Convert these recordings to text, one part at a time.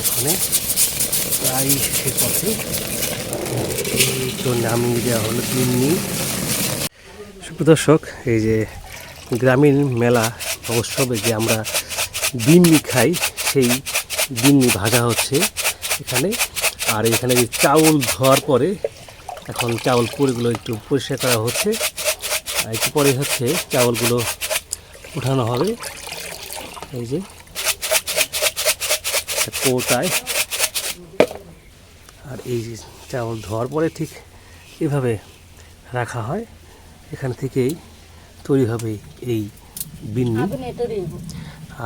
এখনে প্রায় শেষের পথে। তো নামিয়ে দেওয়া হলো তিন্নি। সুপ্রদর্শক এই যে গ্রামীণ মেলা উৎসবে যে আমরা বিন্নি খাই, সেই বিন্নি ভাজা হচ্ছে এখানে। আর এখানে যে চাউল ধোয়ার পরে এখন চাউল পুরিগুলো একটু পরিষ্কার করা হচ্ছে। একটু পরে হচ্ছে চাউলগুলো উঠানো হবে। এই যে একটা কৌটায়। আর এই চাউল ধোয়ার পরে ঠিক এভাবে রাখা হয়। এখান থেকেই তৈরি হবে এই বিন্নি।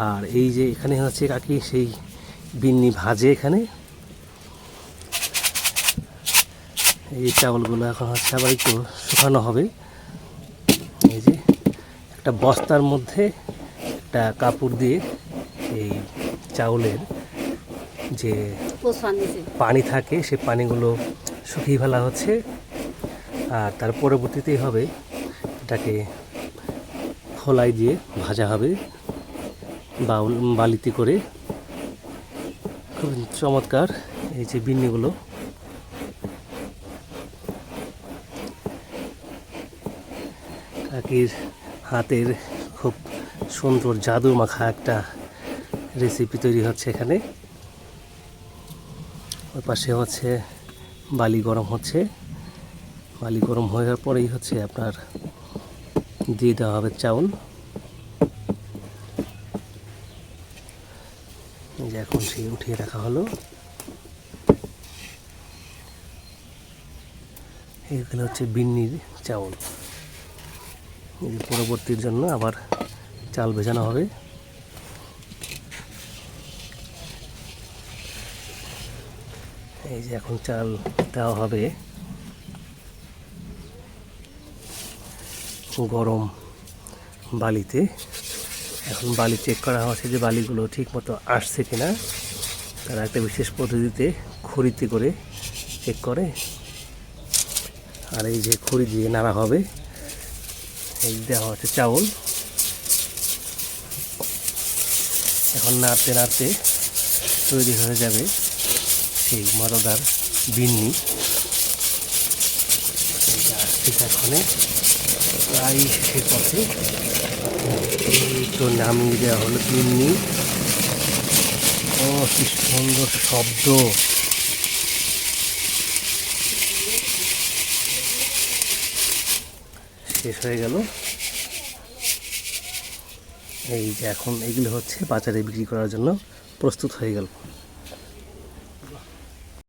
আর এই যে এখানে হচ্ছে কাকি সেই বিন্নি ভাজে এখানে। এই চাউলগুলো এখন হচ্ছে আবার একটু শুকানো হবে। এই যে একটা বস্তার মধ্যে একটা কাপড় দিয়ে এই চাউলের যে পানি থাকে সে পানিগুলো শুকিয়ে ফেলা হচ্ছে। আর তার পরবর্তীতেই হবে এটাকে খোলাই দিয়ে ভাজা হবে। বাউল বালিতে করে। খুব চমৎকার এই যে বিন্নিগুলো। কাকির হাতের খুব সুন্দর জাদু মাখা একটা রেসিপি তৈরি হচ্ছে এখানে। ওই পাশে হচ্ছে বালি গরম হচ্ছে। বালি গরম হয়ে যাওয়ার পরেই হচ্ছে আপনার দিয়ে দেওয়া হবে চাউল। যে এখন সেই উঠিয়ে রাখা হলো। এগুলো হচ্ছে বিন্নির চাউল। পরবর্তীর জন্য আবার চাল ভেজানো হবে। এই যে এখন চাল দেওয়া হবে। গরম বালিতে। এখন বালি চেক করা হচ্ছে যে বালিগুলো ঠিক মতো আসছে কিনা। তারা একটা বিশেষ পদ্ধতিতে খড়িতে করে চেক করে। আর এই যে খড়ি দিয়ে নাড়া হবে। এই দেওয়া হচ্ছে চাউল। এখন নাড়তে নাড়তে তৈরি হয়ে যাবে। সেই মজাদার বিন্নি। এখনে। প্রায় শেষের পথে। তো নামিয়ে দেওয়া হলো বিন্নি। ও কি সুন্দর শব্দ। শেষ হয়ে গেল। এই যে এখন এগুলো হচ্ছে বাজারে বিক্রি করার জন্য প্রস্তুত হয়ে গেল।